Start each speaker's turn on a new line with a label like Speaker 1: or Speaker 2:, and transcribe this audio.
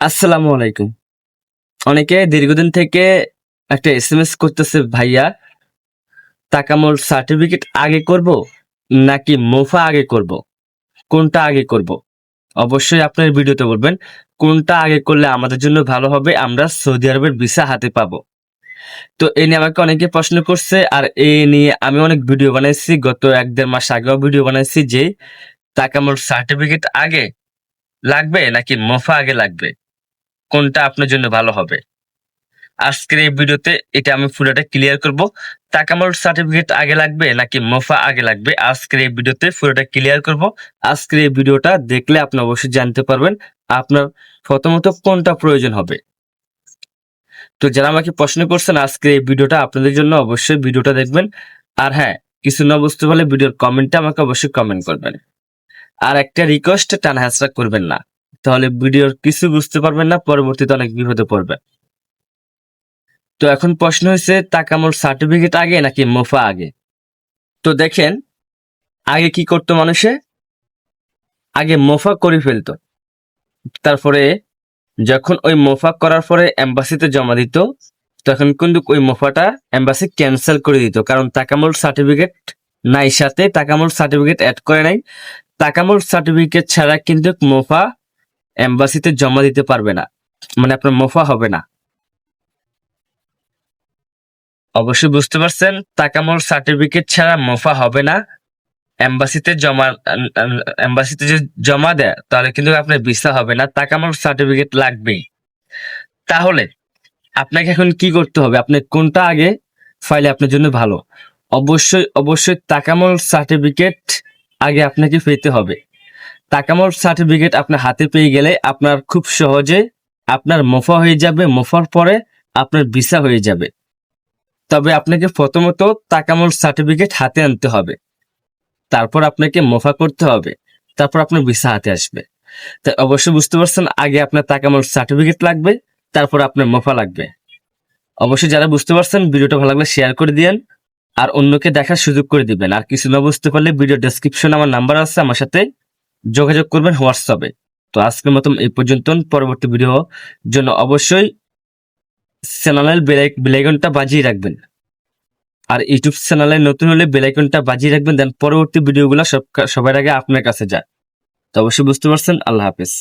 Speaker 1: আসসালামু আলাইকুম। অনেকে দীর্ঘদিন থেকে একটা এস এম এস করতেছে, ভাইয়া তাকামল সার্টিফিকেট আগে করব নাকি মোফা আগে করব? কোনটা আগে করব? অবশ্যই আপনার ভিডিওতে বলবেন, কোনটা আগে করলে আমাদের জন্য ভালো হবে? আমরা সৌদি আরবের ভিসা হাতে পাবো। তো এই নিয়ে আমাকে অনেকে প্রশ্ন করছে, আর এই নিয়ে আমি অনেক ভিডিও বানাইছি। গত এক দেড় মাস আগেও ভিডিও বানাইছি যে তাকামল সার্টিফিকেট আগে লাগবে নাকি মোফা আগে লাগবে? কোনটা আপনার জন্য ভালো হবে। আজকের এই ভিডিওতে এটা আমি পুরোটা ক্লিয়ার করব। তাকামল সার্টিফিকেট আগে লাগবে নাকি মোফা আগে লাগবে? আজকের এই ভিডিওতে পুরোটা ক্লিয়ার করব। আজকের এই ভিডিওটা দেখলে আপনি অবশ্যই জানতে পারবেন আপনার প্রথমত কোনটা প্রয়োজন হবে। তো যারা আমাকে প্রশ্ন করছেন আজকের এই ভিডিওটা আপনাদের জন্য অবশ্যই ভিডিওটা দেখবেন। আর হ্যাঁ কিছু না বুঝতে পারলে ভিডিওর কমেন্টে আমাকে অবশ্যই কমেন্ট করবেন। আর একটা রিকোয়েস্ট টানা হ্যাসরা করবেন না। তাহলে ভিডিওর কিছু বুঝতে পারবেন না, পরবর্তীতে অনেক বিপদে পড়বে। তো এখন প্রশ্ন হয়েছে তাকামল সার্টিফিকেট আগে নাকি মোফা আগে? তো দেখেন, আগে কি করতো মানুষে? আগে মোফা করে ফেলতো। তারপরে যখন ওই মোফা করার পরে এম্বাসিতে জমা দিত, তখন কিন্তু ওই মোফাটা এম্বাসি ক্যান্সেল করে দিত। কারণ তাকামল সার্টিফিকেট নাই সাথে তাকামল সার্টিফিকেট অ্যাড করে নাই। তাকামল সার্টিফিকেট ছাড়া কিন্তু মোফা এম্বাসিতে জমা দিতে পারবে না। মানে আপনার মোফা হবে না। অবশ্যই বুঝতে পারছেন তাকামল সার্টিফিকেট ছাড়া মোফা হবে না। এম্বাসিতে জমা, এম্বাসিতে যদি জমা দেয়, তাহলে কিন্তু আপনার ভিসা হবে না তাকামল সার্টিফিকেট লাগবেই। তাহলে, আপনাকে এখন কি করতে হবে? আপনি কোনটা আগে? ফাইলে আপনার জন্য ভালো। অবশ্যই অবশ্যই তাকামল সার্টিফিকেট আগে আপনাকে পেতে হবে। তাকামল সার্টিফিকেট আপনার হাতে পেয়ে গেলে আপনার খুব সহজে আপনার মোফা হয়ে যাবে, মোফার পরে আপনার ভিসা হয়ে যাবে। তবে আপনাকে প্রথমত তাকামল সার্টিফিকেট হাতে আনতে হবে। তারপর আপনাকে মোফা করতে হবে। তারপর আপনার ভিসা হাতে আসবে। তাই অবশ্যই বুঝতে পারছেন, আগে আপনার তাকামল সার্টিফিকেট লাগবে, তারপর আপনার মোফা লাগবে। অবশ্যই যারা বুঝতে পারছেন, ভিডিওটা ভালো লাগলে শেয়ার করে দিয়েন, আর অন্যকে দেখার সুযোগ করে দিবেন। আর কিছু না বুঝতে পারলে ভিডিও ডেসক্রিপশনে আমার নাম্বার আছে, আমার সাথে যোগাযোগ করবেন হোয়াটসঅ্যাপে। তো আজকের মতন এই পর্যন্ত পরবর্তী ভিডিও জন্য অবশ্যই চ্যানেলের বেলাইকনটা বাজিয়ে রাখবেন। আর ইউটিউব চ্যানেলে নতুন হলে বেলাইকনটা বাজিয়ে রাখবেন, দেন পরবর্তী ভিডিওগুলো সব সবার আগে আপনার কাছে যায়। তো অবশ্যই বুঝতে পারছেন। আল্লাহ হাফেজ।